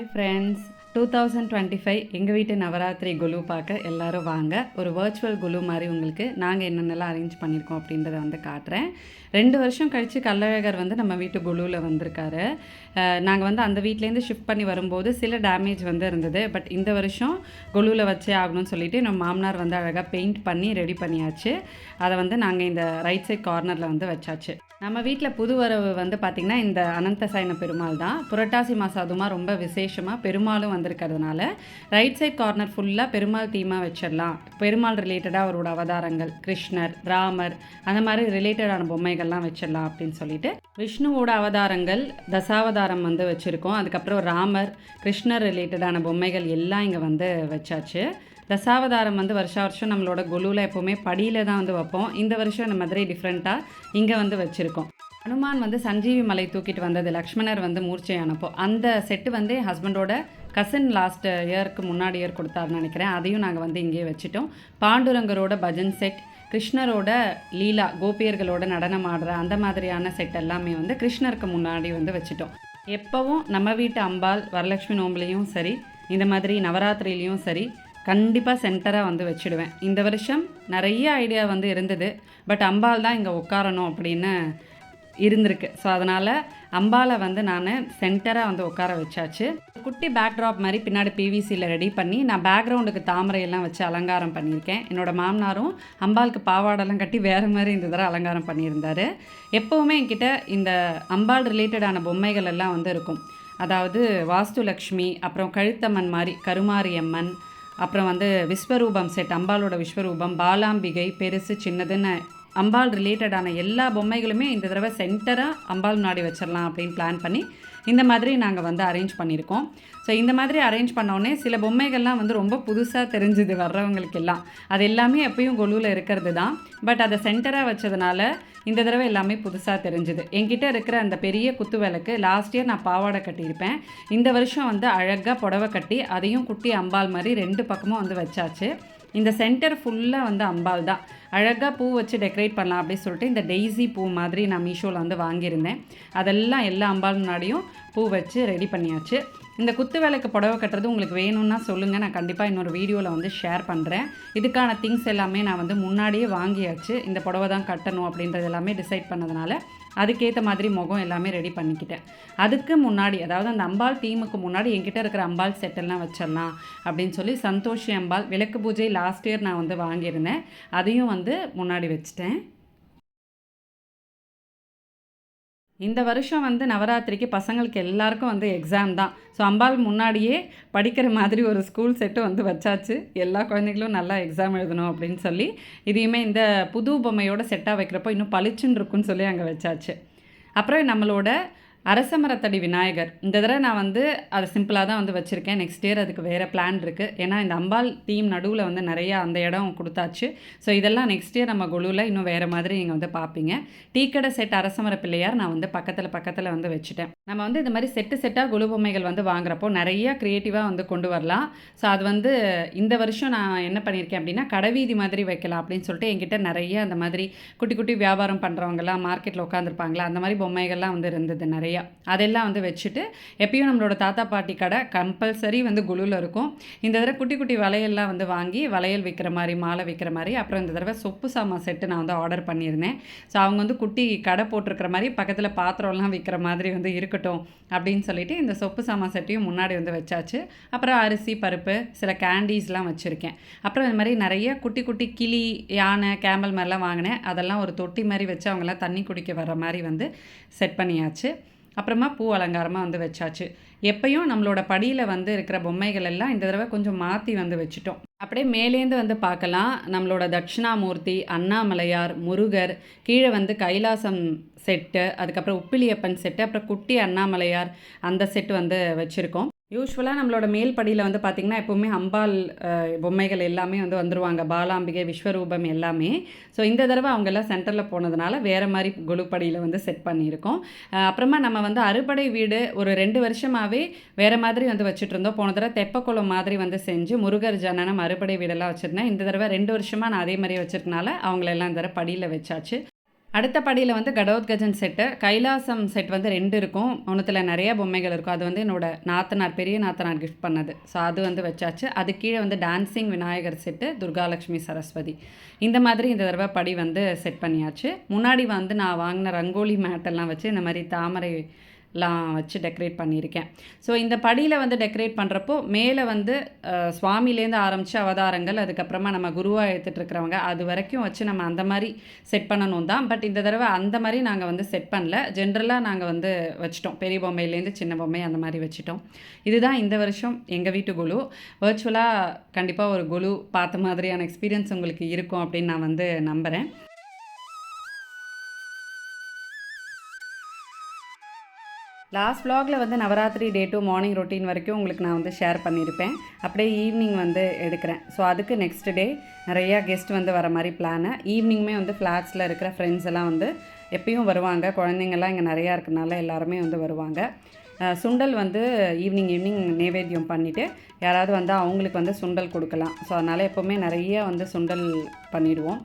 Hi friends two thousand twenty five எங்கள் வீட்டு நவராத்திரி குலு பார்க்க எல்லாரும் வாங்க. ஒரு வர்ச்சுவல் குலு மாதிரி உங்களுக்கு நாங்கள் என்னென்னலாம் அரேஞ்ச் பண்ணியிருக்கோம் அப்படின்றத வந்து காட்டுறேன். ரெண்டு வருஷம் கழித்து கள்ளழகர் வந்து நம்ம வீட்டு குலுவில் வந்திருக்காரு. நாங்கள் வந்து அந்த வீட்லேருந்து ஷிஃப்ட் பண்ணி வரும்போது சில டேமேஜ் வந்து இருந்தது. பட் இந்த வருஷம் குலுவில் வச்சே ஆகணும்னு சொல்லிட்டு நம்ம மாமனார் வந்து அழகாக பெயிண்ட் பண்ணி ரெடி பண்ணியாச்சு. அதை வந்து நாங்கள் இந்த ரைட் சைட் கார்னரில் வந்து வச்சாச்சு. நம்ம வீட்டில் புது வரவு வந்து பார்த்திங்கன்னா இந்த அனந்த சயன பெருமாள் தான். புரட்டாசி மாதம் அதுமா ரொம்ப விசேஷமாக பெருமாளும் வந்திருக்கிறதுனால ரைட் சைட் கார்னர் ஃபுல்லாக பெருமாள் தீமாக வச்சிடலாம். பெருமாள் ரிலேட்டடாக அவரோட அவதாரங்கள். கிருஷ்ணர் ராமர் அந்த மாதிரி ரிலேட்டடான பொம்மைகள்லாம் வச்சிடலாம் அப்படின்னு சொல்லிட்டு விஷ்ணுவோட அவதாரங்கள் தசாவதாரம் வந்து வச்சுருக்கோம். அதுக்கப்புறம் ராமர் கிருஷ்ணர் ரிலேட்டடான பொம்மைகள் எல்லாம் இங்கே வந்து வச்சாச்சு. தசாவதாரம் வந்து வருஷா வருஷம் நம்மளோட குலுவில் எப்போவுமே படியில் தான் வந்து வைப்போம். இந்த வருஷம் இந்த மாதிரி டிஃப்ரெண்ட்டாக இங்கே வந்து வச்சுருக்கோம். ஹனுமான் வந்து சஞ்சீவி மலை தூக்கிட்டு வந்தது லக்ஷ்மணர் வந்து மூர்ச்சையானப்போ அந்த செட்டு வந்து என் ஹஸ்பண்டோட கசின் லாஸ்ட் இயருக்கு முன்னாடி இயர் கொடுத்தாருன்னு நினைக்கிறேன். அதையும் நாங்கள் வந்து இங்கேயே வச்சுட்டோம். பாண்டுரங்கரோட பஜன் செட் கிருஷ்ணரோட லீலா கோபியர்களோட நடனம் ஆடுற அந்த மாதிரியான செட் எல்லாமே வந்து கிருஷ்ணருக்கு முன்னாடி வந்து வச்சுட்டோம். எப்போவும் நம்ம வீட்டு அம்பாள் வரலட்சுமி நோம்புலேயும் சரி இந்த மாதிரி நவராத்திரிலையும் சரி கண்டிப்பாக சென்டராக வந்து வச்சுடுவேன். இந்த வருஷம் நிறைய ஐடியா வந்து இருந்தது. பட் அம்பாள் தான் இங்கே உட்காரணும் அப்படின்னு இருந்திருக்கு. ஸோ அதனால் அம்பாவை வந்து நான் சென்டராக வந்து உட்கார வச்சாச்சு. குட்டி பேக்ட்ராப் மாதிரி பின்னாடி பிவிசியில் ரெடி பண்ணி நான் பேக்ரவுண்டுக்கு தாமரையெல்லாம் வச்சு அலங்காரம் பண்ணியிருக்கேன். என்னோடய மாமனாரும் அம்பாளுக்கு பாவாடெல்லாம் கட்டி வேறு மாதிரி இந்த தடவை அலங்காரம் பண்ணியிருந்தார். எப்போவுமே என்கிட்ட இந்த அம்பாள் ரிலேட்டடான பொம்மைகள் எல்லாம் வந்து இருக்கும். அதாவது வாஸ்து லக்ஷ்மி அப்புறம் கழுத்தம்மன் மாதிரி கருமாரியம்மன் அப்புறம் வந்து விஸ்வரூபம் செட் அம்பாலோட விஸ்வரூபம் பாலாம்பிகை பெருசு சின்னதுன்னு அம்பாள் ரிலேட்டடான எல்லா பொம்மைகளுமே இந்த தடவை சென்டராக அம்பாள் முன்னாடி வச்சிடலாம் அப்படின்னு பிளான் பண்ணி இந்த மாதிரி நாங்கள் வந்து அரேஞ்ச் பண்ணியிருக்கோம் ஸோ இந்த மாதிரி அரேஞ்ச் பண்ணோடனே சில பொம்மைகள்லாம் வந்து ரொம்ப புதுசாக தெரிஞ்சுது வர்றவங்களுக்கு எல்லாம். அது எல்லாமே எப்பயும் கொலுவில் இருக்கிறது தான். பட் அதை சென்டராக வச்சதுனால இந்த தடவை எல்லாமே புதுசாக தெரிஞ்சுது. என்கிட்ட இருக்கிற அந்த பெரிய குத்து விளக்கு லாஸ்ட் இயர் நான் பாவாடை கட்டியிருப்பேன். இந்த வருஷம் வந்து அழகாக புடவை கட்டி அதையும் குட்டி அம்பாள் மாதிரி ரெண்டு பக்கமும் வந்து வச்சாச்சு. இந்த சென்டர் ஃபுல்லாக வந்து அம்பாள் தான். அழகாக பூ வச்சு டெக்கரேட் பண்ணலாம் அப்படின்னு சொல்லிட்டு இந்த டெய்ஸி பூ மாதிரி நான் மீஷோவில் வந்து வாங்கியிருந்தேன். அதெல்லாம் எல்லா அம்பாள் முன்னாடியும் பூ வச்சு ரெடி பண்ணியாச்சு. இந்த குத்து விளக்கு புடவை கட்டுறது உங்களுக்கு வேணும்னா சொல்லுங்கள் நான் கண்டிப்பாக இன்னொரு வீடியோவில் வந்து ஷேர் பண்ணுறேன் இதுக்கான திங்ஸ் எல்லாமே நான் வந்து முன்னாடியே வாங்கியாச்சு. இந்த புடவை தான் கட்டணும் அப்படின்றது எல்லாமே டிசைட் பண்ணதுனால அதுக்கேற்ற மாதிரி முகம் எல்லாமே ரெடி பண்ணிக்கிட்டேன். அதுக்கு முன்னாடி அதாவது அந்த அம்பாள் தீமுக்கு முன்னாடி என்கிட்ட இருக்கிற அம்பாள் செட்டெல்லாம் வச்சிடலாம் அப்படின்னு சொல்லி சந்தோஷி அம்பாள் விளக்கு பூஜை லாஸ்ட் இயர் நான் வந்து வாங்கியிருந்தேன். அதையும் வந்து முன்னாடி வச்சுட்டேன். இந்த வருஷம் வந்து நவராத்திரிக்கு பசங்களுக்கு எல்லாருக்கும் வந்து எக்ஸாம் தான். ஸோ அம்பாள் முன்னாடியே படிக்கிற மாதிரி ஒரு ஸ்கூல் செட்டு வந்து வச்சாச்சு. எல்லா குழந்தைங்களும் நல்லா எக்ஸாம் எழுதணும் அப்படின்னு சொல்லி இதையுமே இந்த புது பொம்மையோட செட்டாக வைக்கிறப்போ இன்னும் பளிச்சுன்னு இருக்குன்னு சொல்லி அங்கே வச்சாச்சு. அப்புறம் நம்மளோட அரச மரத்தடி விநாயகர். இந்த தடவை நான் வந்து அதை சிம்பிளாக தான் வந்து வச்சுருக்கேன். நெக்ஸ்ட் இயர் அதுக்கு வேறு பிளான் இருக்குது ஏன்னா இந்த அம்பாள் தீம் நடுவில் வந்து நிறையா அந்த இடம் கொடுத்தாச்சு. ஸோ இதெல்லாம் நெக்ஸ்ட் இயர் நம்ம குழுவில் இன்னும் வேறு மாதிரி நீங்கள் வந்து பார்ப்பீங்க டீக்கடை செட் அரசமர பிள்ளையார் நான் வந்து பக்கத்தில் பக்கத்தில் வந்து வச்சுட்டேன். நம்ம வந்து இந்த மாதிரி செட்டு செட்டாக குழு பொம்மைகள் வந்து வாங்குறப்போ நிறைய க்ரியேட்டிவாக வந்து கொண்டு வரலாம். ஸோ அது வந்து இந்த வருஷம் நான் என்ன பண்ணியிருக்கேன் அப்படின்னா கடைவீதி மாதிரி வைக்கலாம் அப்படின்னு சொல்லிட்டு என்கிட்ட நிறைய அந்த மாதிரி குட்டி குட்டி வியாபாரம் பண்ணுறவங்கலாம் மார்க்கெட்டில் உட்காந்துருப்பாங்களா அந்த மாதிரி பொம்மைகள்லாம் வந்து இருந்தது நிறைய. நிறையா. அதெல்லாம் வந்து வச்சுட்டு எப்பயும் நம்மளோட தாத்தா பாட்டி கடை கம்பல்சரி வந்து குழுவில் இருக்கும். இந்த தடவை குட்டி குட்டி வளையல்லாம் வந்து வாங்கி வளையல் விற்கிற மாதிரி மாலை விற்கிற மாதிரி அப்புறம் இந்த தடவை சொப்பு சாமான் செட்டு நான் வந்து ஆர்டர் பண்ணியிருந்தேன். ஸோ அவங்க வந்து குட்டி கடை போட்டிருக்கிற மாதிரி பக்கத்தில் பாத்திரம்லாம் விற்கிற மாதிரி வந்து இருக்கட்டும் அப்படின்னு சொல்லிட்டு இந்த சொப்பு சாமான் செட்டையும் முன்னாடி வந்து வச்சாச்சு. அப்புறம் அரிசி பருப்பு சில கேண்டீஸ்லாம் வச்சுருக்கேன். அப்புறம் இந்த மாதிரி நிறைய குட்டி குட்டி கிளி யானை கேமல் மாதிரிலாம் வாங்கினேன். அதெல்லாம் ஒரு தொட்டி மாதிரி வச்சு அவங்களாம் தண்ணி குடிக்க வர மாதிரி வந்து செட் பண்ணியாச்சு. அப்புறமா பூ அலங்காரமாக வந்து வச்சாச்சு. எப்பயும் நம்மளோட படியில் வந்து இருக்கிற பொம்மைகள் எல்லாம் இந்த தடவை கொஞ்சம் மாற்றி வந்து வச்சுட்டோம். அப்படியே மேலேந்து வந்து பார்க்கலாம். நம்மளோட தட்சிணாமூர்த்தி அண்ணாமலையார் முருகர் கீழே வந்து கைலாசம் செட்டு அதுக்கப்புறம் உப்பிலியப்பன் செட்டு அப்புறம் குட்டி அண்ணாமலையார் அந்த செட்டு வந்து வச்சுருக்கோம். யூஸ்வலாக நம்மளோட மேல் படியில் வந்து பார்த்திங்கன்னா எப்போவுமே அம்பாள் பொம்மைகள் எல்லாமே வந்து வந்துருவாங்க. பாலாம்பிகை விஸ்வரூபம் எல்லாமே. ஸோ இந்த தடவை அவங்கெல்லாம் சென்டரில் போனதுனால வேறு மாதிரி குழுப்படியில் வந்து செட் பண்ணியிருக்கோம். அப்புறமா நம்ம வந்து அறுபடை வீடு ஒரு ரெண்டு வருஷமாகவே வேறு மாதிரி வந்து வச்சுட்டு இருந்தோம். போன தடவை தெப்பக்குளம் மாதிரி வந்து செஞ்சு முருகர் ஜனனம் அறுபடை வீடெல்லாம் வச்சுருந்தேன். இந்த தடவை ரெண்டு வருஷமாக நான் அதே மாதிரி வச்சுருக்கனால அவங்களெல்லாம் இந்த தடவை படியில் வச்சாச்சு. அடுத்த படியில் வந்து கடோத்கஜன் செட்டு கைலாசம் செட் வந்து ரெண்டு இருக்கும். ஒன்றுத்தில் நிறைய பொம்மைகள் இருக்கும். அது வந்து என்னோட நாத்தனார் பெரிய நாத்தனார் கிஃப்ட் பண்ணது. ஸோ அது வந்து வச்சாச்சு. அது கீழே வந்து டான்சிங் விநாயகர் செட்டு துர்காலட்சுமி சரஸ்வதி. இந்த மாதிரி இந்த தடவை படி வந்து செட் பண்ணியாச்சு. முன்னாடி வந்து நான் வாங்கின ரங்கோலி மேட்டெல்லாம் வச்சு இந்த மாதிரி தாமரை லாம் வச்சு டெக்கரேட் பண்ணியிருக்கேன். ஸோ இந்த படியில் வந்து டெக்கரேட் பண்ணுறப்போ மேலே வந்து சுவாமிலேருந்து ஆரம்பித்து அவதாரங்கள் அதுக்கப்புறமா நம்ம குருவாக எடுத்துகிட்டு இருக்கிறவங்க அது வரைக்கும் வச்சு நம்ம அந்த மாதிரி செட் பண்ணணும் தான். பட் இந்த தடவை அந்த மாதிரி நாங்கள் வந்து செட் பண்ணல. ஜென்ரலாக நாங்கள் வந்து வச்சிட்டோம். பெரிய பொம்மையிலேருந்து சின்ன பொம்மை அந்த மாதிரி வச்சிட்டோம். இதுதான் இந்த வருஷம் எங்கள் வீட்டு குழு. வர்ச்சுவலாக கண்டிப்பாக ஒரு குழு பார்த்த மாதிரியான எக்ஸ்பீரியன்ஸ் உங்களுக்கு இருக்கும் அப்படின்னு நான் வந்து நம்புகிறேன் லாஸ்ட் வ்ளாகில் வந்து Navaratri day two morning routine வரைக்கும் உங்களுக்கு நான் வந்து ஷேர் பண்ணியிருப்பேன். அப்படியே ஈவினிங் வந்து எடுக்கிறேன். ஸோ அதுக்கு நெக்ஸ்ட் டே நிறையா கெஸ்ட் வந்து வர மாதிரி பிளானு ஈவினிங்குமே வந்து ஃப்ளாட்ஸில் இருக்கிற ஃப்ரெண்ட்ஸ் எல்லாம் வந்து எப்பயும் வருவாங்க. குழந்தைங்கள்லாம் இங்கே நிறையா இருக்கிறனால எல்லாருமே வந்து வருவாங்க. சுண்டல் வந்து ஈவினிங் ஈவினிங் நைவேத்தியம் பண்ணிவிட்டு யாராவது வந்து அவங்களுக்கு வந்து சுண்டல் கொடுக்கலாம். ஸோ அதனால் எப்போவுமே நிறைய வந்து சுண்டல் பண்ணிவிடுவோம்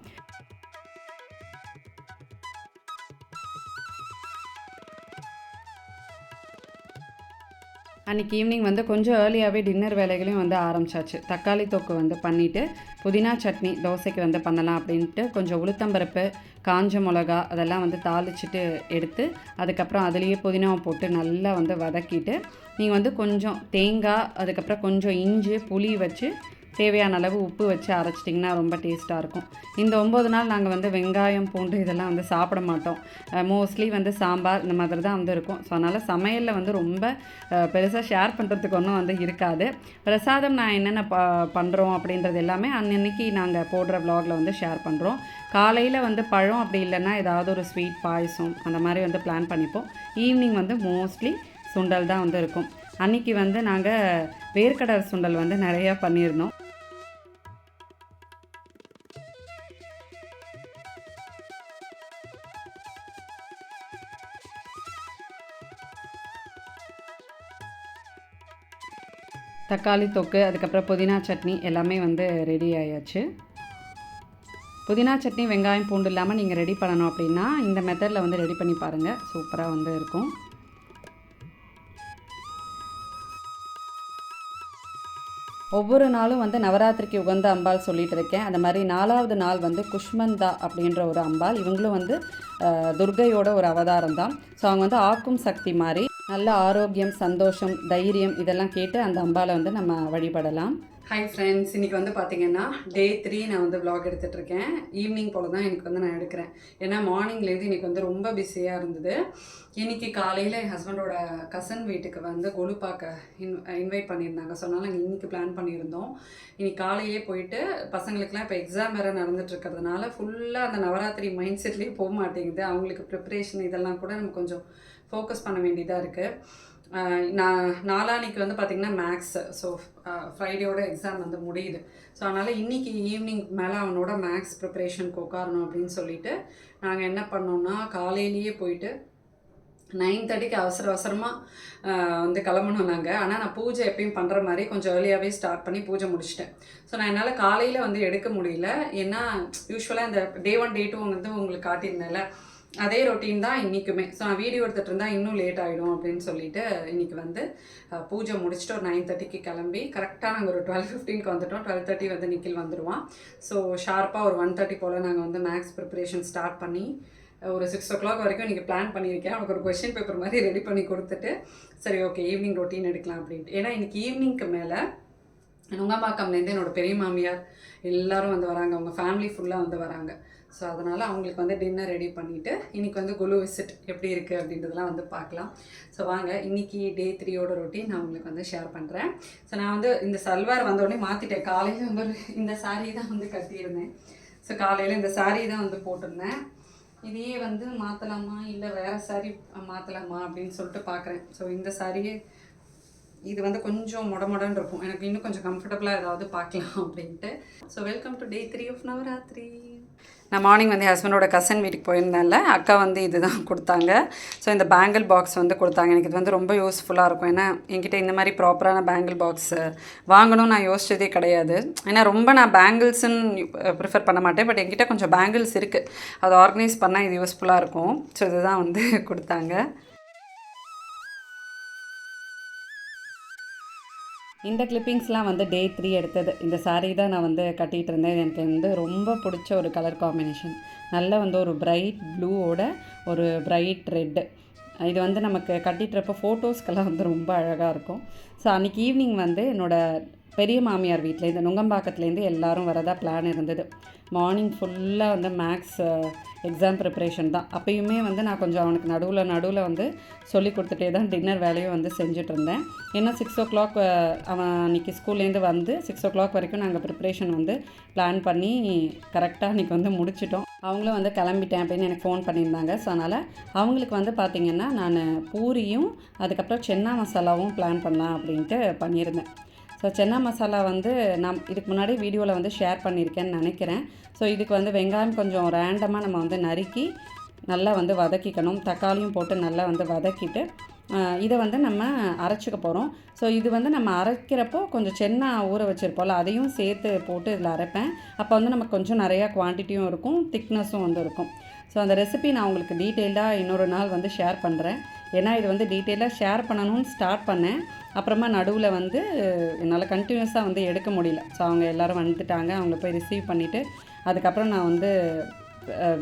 அன்றைக்கி ஈவினிங் வந்து கொஞ்சம் ஏர்லியாகவே டின்னர் வேலைகளையும் வந்து ஆரம்பிச்சாச்சு. தக்காளி தொக்கு வந்து பண்ணிவிட்டு புதினா சட்னி தோசைக்கு வந்து பண்ணலாம் அப்படின்ட்டு கொஞ்சம் உளுத்தம்பருப்பு காஞ்ச மிளகா அதெல்லாம் வந்து தாளிச்சிட்டு எடுத்து அதுக்கப்புறம் அதுலேயே புதினாவை போட்டு நல்லா வந்து வதக்கிட்டு நீங்கள் வந்து கொஞ்சம் தேங்காய் அதுக்கப்புறம் கொஞ்சம் இஞ்சி புளி வச்சு தேவையான அளவு உப்பு வச்சு அரைச்சிட்டிங்கன்னா ரொம்ப டேஸ்ட்டாக இருக்கும். இந்த ஒம்பது நாள் நாங்கள் வந்து வெங்காயம் பூண்டு இதெல்லாம் வந்து சாப்பிட மாட்டோம். மோஸ்ட்லி வந்து சாம்பார் இந்த மாதிரி தான் வந்து இருக்கும். ஸோ அதனால் சமையலில் வந்து ரொம்ப பெருசாக ஷேர் பண்ணுறதுக்கு ஒன்றும் வந்து இருக்காது. பிரசாதம் நான் என்னென்ன ப பண்ணுறோம் அப்படின்றது எல்லாமே அன்னன்னைக்கு நாங்கள் போடுற வ்ளாகில் வந்து ஷேர் பண்ணுறோம் காலையில் வந்து பழம் அப்படி இல்லைன்னா ஏதாவது ஒரு ஸ்வீட் பாயசம் அந்த மாதிரி வந்து பிளான் பண்ணிப்போம். ஈவினிங் வந்து மோஸ்ட்லி சுண்டல் தான் வந்து இருக்கும். அன்னைக்கு வந்து நாங்கள் வேர்க்கடல் சுண்டல் வந்து நிறையா பண்ணியிருந்தோம். தக்காளி தொக்கு அதுக்கப்புறம் புதினா சட்னி எல்லாமே வந்து ரெடி ஆயாச்சு. புதினா சட்னி வெங்காயம் பூண்டு இல்லாமல் நீங்கள் ரெடி பண்ணணும் அப்படின்னா இந்த மெத்தடில் வந்து ரெடி பண்ணி பாருங்கள் சூப்பராக வந்து இருக்கும். ஒவ்வொரு நாளும் வந்து நவராத்திரிக்கு உகந்த அம்பாள் சொல்லிட்டு இருக்கேன். அந்த மாதிரி நாலாவது நாள் வந்து குஷ்மந்தா அப்படின்ற ஒரு அம்பாள். இவங்களும் வந்து துர்கையோட துர்க்கையோட ஒரு அவதாரம் தான். ஸோ அவங்க வந்து ஆக்கும் சக்தி மாதிரி நல்ல ஆரோக்கியம் சந்தோஷம் தைரியம் இதெல்லாம் கேட்டு அந்த அம்பாவை வந்து நம்ம வழிபடலாம். ஹாய் ஃப்ரெண்ட்ஸ் இன்னைக்கு வந்து பார்த்தீங்கன்னா டே த்ரீ நான் வந்து விளாக் எடுத்துட்டு இருக்கேன். ஈவினிங் போல தான் எனக்கு வந்து நான் எடுக்கிறேன். ஏன்னா மார்னிங்லேருந்து இன்னைக்கு வந்து ரொம்ப பிஸியாக இருந்தது. இன்னைக்கு காலையில் என் ஹஸ்பண்டோட கசன் வீட்டுக்கு வந்து கொலு பார்க்க இன் இன்வைட் பண்ணியிருந்தாங்க. ஸோ அதனால் நாங்கள் இன்றைக்கி பிளான் பண்ணியிருந்தோம். இன்றைக்கி காலையிலே போயிட்டு பசங்களுக்குலாம் இப்போ எக்ஸாம் வேறு நடந்துட்டுருக்கிறதுனால ஃபுல்லாக அந்த நவராத்திரி மைண்ட் செட்லேயே போக மாட்டேங்குது. அவங்களுக்கு ப்ரிப்பரேஷன் இதெல்லாம் கூட நம்ம கொஞ்சம் ஃபோக்கஸ் பண்ண வேண்டியதாக இருக்குது நான் நாளானிக்கு வந்து பார்த்திங்கன்னா மேக்ஸ் ஸோ ஃப்ரைடேயோட எக்ஸாம் வந்து முடியுது. ஸோ அதனால் இன்றைக்கி ஈவினிங் மேலே அவனோட மேக்ஸ் ப்ரிப்ரேஷனுக்கு உட்காரணும் அப்படின்னு சொல்லிட்டு நாங்கள் என்ன பண்ணோம்னா காலையிலேயே போயிட்டு நைன் தேர்ட்டிக்கு அவசர அவசரமாக வந்து கிளம்பணும் நாங்கள் ஆனால் நான் பூஜை எப்பயும் பண்ணுற மாதிரி கொஞ்சம் ஏர்லியாகவே ஸ்டார்ட் பண்ணி பூஜை முடிச்சிட்டேன். ஸோ நான் என்னால் காலையில் வந்து எடுக்க முடியல. ஏன்னா யூஸ்வலாக இந்த டே ஒன் டே டூ வந்து உங்களுக்கு காட்டியிருந்தேன்ல. அதே ரொட்டீன் தான் இன்றைக்குமே ஸோ நான் வீடியோ எடுத்துகிட்டு இருந்தால் இன்னும் லேட் ஆகிடும் அப்படின்னு சொல்லிட்டு இன்றைக்கி வந்து பூஜை முடிச்சுட்டு ஒரு நைன் தேர்ட்டிக்கு கிளம்பி கரெக்டாக நாங்கள் ஒரு டுவெல் ஃபிஃப்டீனுக்கு வந்துட்டோம். டுவெல் தேர்ட்டி வந்து நிக்கில் வந்துடுவான் ஸோ ஷார்ப்பாக ஒரு ஒன் தேர்ட்டி போல் நாங்கள் வந்து மேக்ஸ் ப்ரிப்பரேஷன் ஸ்டார்ட் பண்ணி ஒரு சிக்ஸ் ஓ கிளாக் வரைக்கும் நீங்கள் பிளான் பண்ணியிருக்கேன். அவனுக்கு ஒரு கொஷின் பேப்பர் மாதிரி ரெடி பண்ணி கொடுத்துட்டு சரி ஓகே ஈவினிங் ரொட்டீன் எடுக்கலாம் அப்படின்ட்டு. ஏன்னா இன்னைக்கு ஈவினிங்க்கு மேலே நுங்கம்பாக்கம்லேருந்து என்னோட பெரிய மாமியார் எல்லோரும் வந்து வராங்க. அவங்க ஃபேமிலி ஃபுல்லாக வந்து வராங்க. ஸோ அதனால் அவங்களுக்கு வந்து டின்னர் ரெடி பண்ணிவிட்டு இன்னைக்கு வந்து குலு விசிட் எப்படி இருக்குது அப்படின்றதெல்லாம் வந்து பார்க்கலாம். ஸோ வாங்க இன்னைக்கு டே த்ரீயோட ரொட்டீன் நான் உங்களுக்கு வந்து ஷேர் பண்ணுறேன் ஸோ நான் வந்து இந்த சல்வார் வந்தோடனே மாற்றிட்டேன் காலையில் வந்து ஒரு இந்த சாரீ தான் வந்து கட்டியிருந்தேன். ஸோ காலையில் இந்த சாரீ தான் வந்து போட்டிருந்தேன். இதையே வந்து மாற்றலாமா இல்லை வேறு saree மாற்றலாமா அப்படின்னு சொல்லிட்டு பார்க்குறேன். ஸோ இந்த சாரியே இது வந்து கொஞ்சம் முடமுடன் இருக்கும். எனக்கு இன்னும் கொஞ்சம் கம்ஃபர்டபுளாக ஏதாவது பார்க்கலாம் அப்படின்ட்டு. So welcome to day three of Navaratri நான் மார்னிங் வந்து ஹஸ்பண்டோட கசன் வீட்டுக்கு போயிருந்தேன்ல அக்கா வந்து இதுதான் கொடுத்தாங்க. ஸோ இந்த பேங்கிள் பாக்ஸ் வந்து கொடுத்தாங்க. எனக்கு இது வந்து ரொம்ப யூஸ்ஃபுல்லாக இருக்கும். ஏன்னா என்கிட்ட இந்த மாதிரி ப்ராப்பரான பேங்கிள் பாக்ஸ் வாங்கணும்னு நான் யோசிச்சதே கிடையாது. ஏன்னா ரொம்ப நான் பேங்கிள்ஸுன்னு ப்ரிஃபர் பண்ண மாட்டேன். பட் என்கிட்ட கொஞ்சம் பேங்கிள்ஸ் இருக்குது அதை ஆர்கனைஸ் பண்ணால் இது யூஸ்ஃபுல்லாக இருக்கும். ஸோ இதுதான் வந்து கொடுத்தாங்க. இந்த கிளிப்பிங்ஸ்லாம் வந்து டே த்ரீ எடுத்தது. இந்த சாரீ தான் நான் வந்து கட்டிகிட்டு இருந்தேன் எனக்கு வந்து ரொம்ப பிடிச்ச ஒரு கலர் காம்பினேஷன் நல்ல வந்து ஒரு ப்ரைட் ப்ளூவோட ஒரு ப்ரைட் ரெட்டு இது வந்து நமக்கு கட்டிட்டுறப்போ ஃபோட்டோஸ்க்கெல்லாம் வந்து ரொம்ப அழகாக இருக்கும். ஸோ அன்றைக்கி ஈவினிங் வந்து என்னோடய பெரிய மாமியார் வீட்டில் இந்த நுங்கம்பாக்கத்துலேருந்து எல்லோரும் வரதா பிளான் இருந்தது. மார்னிங் ஃபுல்லாக வந்து மேக்ஸ் எக்ஸாம் ப்ரிப்பரேஷன் தான். அப்பயுமே வந்து நான் கொஞ்சம் அவனுக்கு நடுவில் நடுவில் வந்து சொல்லி கொடுத்துட்டே தான் டின்னர் வேலையும் வந்து செஞ்சுட்டு இருந்தேன். ஏன்னா சிக்ஸ் ஓ கிளாக் அவன் அன்றைக்கி ஸ்கூல்லேருந்து வந்து சிக்ஸ் ஓ கிளாக் வரைக்கும் நாங்கள் ப்ரிப்ரேஷன் வந்து பிளான் பண்ணி கரெக்டாக அன்றைக்கி வந்து முடிச்சிட்டோம். அவங்களும் வந்து கிளம்பிட்டேன் அப்படின்னு எனக்கு ஃபோன் பண்ணியிருந்தாங்க. ஸோ அதனால் அவங்களுக்கு வந்து பார்த்திங்கன்னா நான் பூரியும் அதுக்கப்புறம் சென்னா மசாலாவும் பிளான் பண்ணலாம் அப்படின்ட்டு பண்ணியிருந்தேன். ஸோ சென்னா மசாலா வந்து நான் இதுக்கு முன்னாடி வீடியோவில் வந்து ஷேர் பண்ணியிருக்கேன்னு நினைக்கிறேன். ஸோ இதுக்கு வந்து வெங்காயம் கொஞ்சம் ரேண்டமாக நம்ம வந்து நறுக்கி நல்லா வந்து வதக்கிக்கணும். தக்காளியும் போட்டு நல்லா வந்து வதக்கிட்டு இதை வந்து நம்ம அரைச்சிக்க போகிறோம் ஸோ இது வந்து நம்ம அரைக்கிறப்போ கொஞ்சம் சென்னா ஊற வச்சுருப்போம்ல அதையும் சேர்த்து போட்டு இதில் அரைப்பேன். அப்போ வந்து நமக்கு கொஞ்சம் நிறையா குவான்டிட்டியும் இருக்கும் திக்னஸும் வந்து இருக்கும். ஸோ அந்த ரெசிபி நான் உங்களுக்கு டீட்டெயில்டாக இன்னொரு நாள் வந்து ஷேர் பண்ணுறேன் ஏன்னா இது வந்து டீட்டெயிலாக ஷேர் பண்ணணும்னு ஸ்டார்ட் பண்ணேன். அப்புறமா நடுவில் வந்து என்னால் கண்டினியூஸாக வந்து எடுக்க முடியல. ஸோ அவங்க எல்லோரும் வந்துட்டாங்க. அவங்கள போய் ரிசீவ் பண்ணிவிட்டு அதுக்கப்புறம் நான் வந்து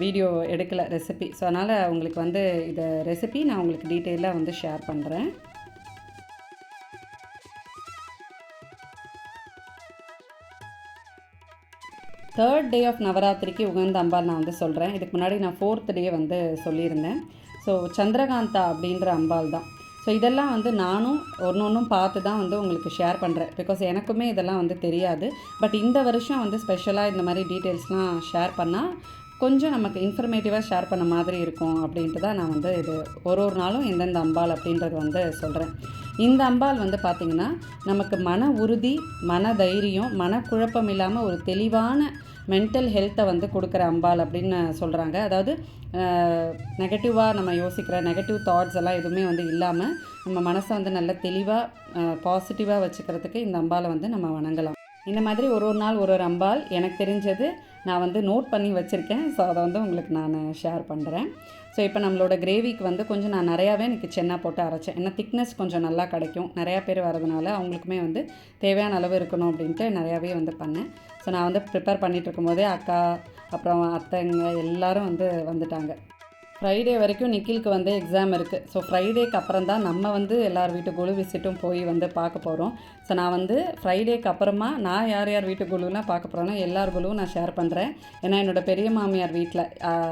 வீடியோ எடுக்கலை ரெசிபி ஸோ அதனால் உங்களுக்கு வந்து இதை ரெசிபி நான் உங்களுக்கு டீட்டெயிலாக வந்து ஷேர் பண்ணுறேன் தேர்ட் டே ஆஃப் நவராத்திரிக்கு உகந்த அம்பாள் நான் வந்து சொல்கிறேன் இதுக்கு முன்னாடி நான் ஃபோர்த் டே வந்து சொல்லியிருந்தேன். ஸோ சந்திரகாந்தா அப்படின்ற அம்பாள் தான் ஸோ இதெல்லாம் வந்து நானும் ஒன்று ஒன்றும் பார்த்து தான் வந்து உங்களுக்கு ஷேர் பண்ணுறேன் பிகாஸ் எனக்குமே இதெல்லாம் வந்து தெரியாது. பட் இந்த வருஷம் வந்து ஸ்பெஷலாக இந்த மாதிரி டீட்டெயில்ஸ்லாம் ஷேர் பண்ணால் கொஞ்சம் நமக்கு இன்ஃபர்மேட்டிவாக ஷேர் பண்ண மாதிரி இருக்கும் அப்படின்ட்டு தான் நான் வந்து இது ஒரு ஒரு நாளும் எந்தெந்த அம்பாள் அப்படின்றது வந்து சொல்கிறேன் இந்த அம்பாள் வந்து பார்த்திங்கன்னா நமக்கு மன உறுதி மன தைரியம் மனக்குழப்பம் இல்லாமல் ஒரு தெளிவான மென்டல் ஹெல்த்தை வந்து கொடுக்குற அம்பாள் அப்படின்னு சொல்கிறாங்க அதாவது நெகட்டிவாக நம்ம யோசிக்கிற நெகட்டிவ் தாட்ஸ் எல்லாம் எதுவுமே வந்து இல்லாமல் நம்ம மனசை வந்து நல்ல தெளிவாக பாசிட்டிவாக வச்சுக்கிறதுக்கு இந்த அம்பாளை வந்து நம்ம வணங்கலாம். இந்த மாதிரி ஒரு ஒரு நாள் ஒரு ஒரு அம்பாள் எனக்கு தெரிஞ்சது நான் வந்து நோட் பண்ணி வச்சுருக்கேன். ஸோ அதை வந்து உங்களுக்கு நான் ஷேர் பண்ணுறேன் ஸோ இப்போ நம்மளோட கிரேவிக்கு வந்து கொஞ்சம் நான் நிறையாவே எனக்கு சென்னா போட்டு அரைச்சேன். ஏன்னா திக்னஸ் கொஞ்சம் நல்லா கிடைக்கும். நிறையா பேர் வரதுனால அவங்களுக்குமே வந்து தேவையான அளவு இருக்கணும் அப்படின்ட்டு நிறையாவே வந்து பண்ணேன். ஸோ நான் வந்து ப்ரிப்பேர் பண்ணிகிட்டு இருக்கும்போதே அக்கா அப்புறம் அத்தைங்க எல்லாரும் வந்து வந்துட்டாங்க. ஃப்ரைடே வரைக்கும் நிக்கிலுக்கு வந்து எக்ஸாம் இருக்குது ஸோ ஃப்ரைடேக்கு அப்புறம் தான் நம்ம வந்து எல்லார் வீட்டு குழு விசிட்டும் போய் வந்து பார்க்க போகிறோம் ஸோ நான் வந்து ஃப்ரைடேக்கு அப்புறமா நான் யார் யார் வீட்டு குழுலாம் பார்க்க போகிறேன்னா எல்லார் குழுவும் நான் ஷேர் பண்ணுறேன் ஏன்னா என்னோடய பெரிய மாமியார் வீட்டில்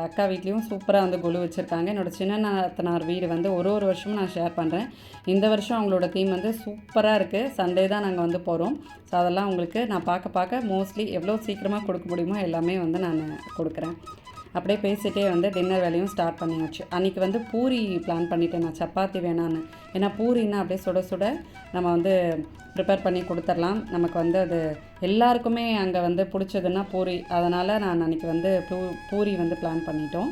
அக்கா வீட்லேயும் சூப்பராக வந்து குழு வச்சுருக்காங்க. என்னோடய சின்ன நாத்தனார் வீடு வந்து ஒரு ஒரு வருஷமும் நான் ஷேர் பண்ணுறேன் இந்த வருஷம் அவங்களோட தீம் வந்து சூப்பராக இருக்குது சண்டே தான் நாங்கள் வந்து போகிறோம் ஸோ அதெல்லாம் உங்களுக்கு நான் பார்க்க பார்க்க மோஸ்ட்லி எவ்வளோ சீக்கிரமாக கொடுக்க முடியுமோ எல்லாமே வந்து நான் கொடுக்குறேன். அப்படியே பேசிகிட்டே வந்து டின்னர் வேலையும் ஸ்டார்ட் பண்ணியாச்சு. அன்றைக்கி வந்து பூரி பிளான் பண்ணிட்டேன் நான். சப்பாத்தி வேணான்னு. ஏன்னா பூரின்னா அப்படியே சுட சுட நம்ம வந்து ப்ரிப்பேர் பண்ணி கொடுத்துடலாம். நமக்கு வந்து அது எல்லாருக்குமே அங்கே வந்து பிடிச்சதுன்னா பூரி. அதனால் நான் அன்றைக்கி வந்து பூ பூரி வந்து பிளான் பண்ணிட்டோம்.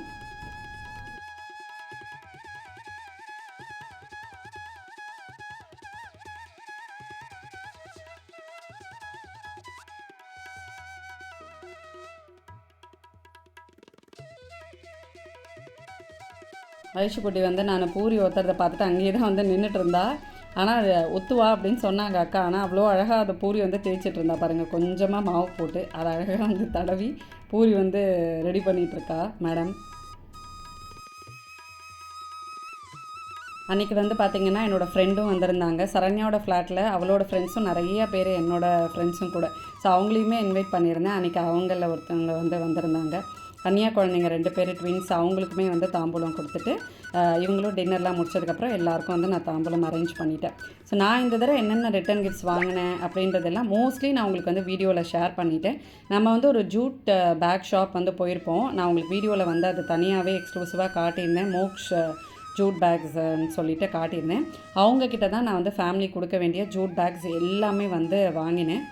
குட்டி வந்து நான் பூரி ஒத்துறதை பார்த்துட்டு அங்கேயே தான் வந்து நின்றுட்டு இருந்தா ஆனால் அது ஒத்துவா அப்படின்னு சொன்னாங்க அக்கா. ஆனால் அவ்வளோ அழகாக அந்த பூரி வந்து தேய்ச்சிட்டு இருந்தா பாருங்கள் கொஞ்சமாக மாவு போட்டு அதை அழகாக வந்து தடவி பூரி வந்து ரெடி பண்ணிகிட்ருக்கா மேடம். அன்றைக்கி வந்து பார்த்திங்கன்னா என்னோடய ஃப்ரெண்டும் வந்திருந்தாங்க. சரண்யாவோட ஃப்ளாட்டில் அவளோட ஃப்ரெண்ட்ஸும் நிறைய பேர் என்னோடய ஃப்ரெண்ட்ஸும் கூட. ஸோ அவங்களையுமே இன்வைட் பண்ணியிருந்தேன். அன்றைக்கி அவங்கள ஒருத்தவங்க வந்து வந்திருந்தாங்க. கன்னியா குழந்தைங்க ரெண்டு பேர் ட்வின்ஸ் அவங்களுக்குமே வந்து தாம்பூலம் கொடுத்துட்டு இவங்களும் டின்னர்லாம் முடிச்சதுக்கப்புறம் எல்லாருக்கும் வந்து நான் தாம்பூலம் அரேஞ்ச் பண்ணிட்டேன். ஸோ நான் இந்த தடவை என்னென்ன ரிட்டன் கிஃப்ட்ஸ் வாங்கினேன் அப்படின்றதெல்லாம் மோஸ்ட்லி நான் உங்களுக்கு வந்து வீடியோவில் ஷேர் பண்ணிவிட்டேன் நம்ம வந்து ஒரு ஜூட் பேக் ஷாப் வந்து போயிருப்போம். நான் உங்களுக்கு வீடியோவில் வந்து அது தனியாகவே எக்ஸ்க்ளூசிவாக காட்டியிருந்தேன். மோக்ஷ் ஜூட் பேக்ஸ்ன்னு சொல்லிட்டு காட்டியிருந்தேன். அவங்கக்கிட்ட தான் நான் வந்து ஃபேமிலி கொடுக்க வேண்டிய ஜூட் பேக்ஸ் எல்லாமே வந்து வாங்கினேன்.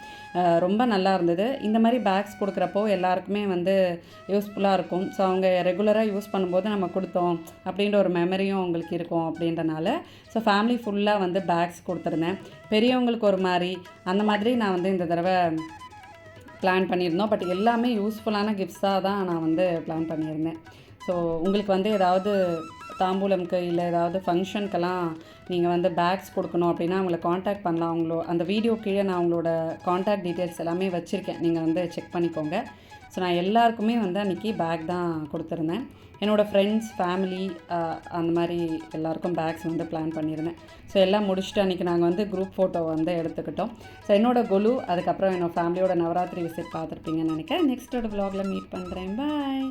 ரொம்ப நல்லா இருந்தது. இந்த மாதிரி பேக்ஸ் கொடுக்குறப்போ எல்லாருக்குமே வந்து யூஸ்ஃபுல்லாக இருக்கும். ஸோ அவங்க ரெகுலராக யூஸ் பண்ணும்போது நம்ம கொடுத்தோம் அப்படின்ற ஒரு மெமரியும் அவங்களுக்கு இருக்கும் அப்படின்றனால ஸோ ஃபேமிலி ஃபுல்லாக வந்து பேக்ஸ் கொடுத்துருந்தேன். பெரியவங்களுக்கு ஒரு மாதிரி அந்த மாதிரி நான் வந்து இந்த தடவை பிளான் பண்ணியிருந்தோம். பட் எல்லாமே யூஸ்ஃபுல்லான கிஃப்ட்ஸாக தான் நான் வந்து பிளான் பண்ணியிருந்தேன். ஸோ உங்களுக்கு வந்து ஏதாவது தாம்பூலம்க்கு இல்லை ஏதாவது ஃபங்க்ஷனுக்கெல்லாம் நீங்கள் வந்து பேக்ஸ் கொடுக்கணும் அப்படின்னா அவங்கள காண்டாக்ட் பண்ணலாம். அவங்களோ அந்த வீடியோ கீழே நான் அவங்களோட காண்டாக்ட் டீட்டெயில்ஸ் எல்லாமே வச்சுருக்கேன். நீங்கள் வந்து செக் பண்ணிக்கோங்க. ஸோ நான் எல்லாருக்குமே வந்து அன்றைக்கி பேக் தான் கொடுத்துருந்தேன். என்னோடய ஃப்ரெண்ட்ஸ் ஃபேமிலி அந்த மாதிரி எல்லாருக்கும் பேக்ஸ் வந்து பிளான் பண்ணியிருந்தேன். ஸோ எல்லாம் முடிச்சுட்டு அன்றைக்கி நாங்கள் வந்து குரூப் ஃபோட்டோ வந்து எடுத்துக்கிட்டோம். ஸோ என்னோட குலு அதுக்கப்புறம் என்னோட ஃபேமிலியோட நவராத்திரி விசிட் பார்த்துருப்பீங்கன்னு நினைக்கிறேன். நெக்ஸ்ட்டோட வ்ளாகில் மீட் பண்ணுறேன் பாய்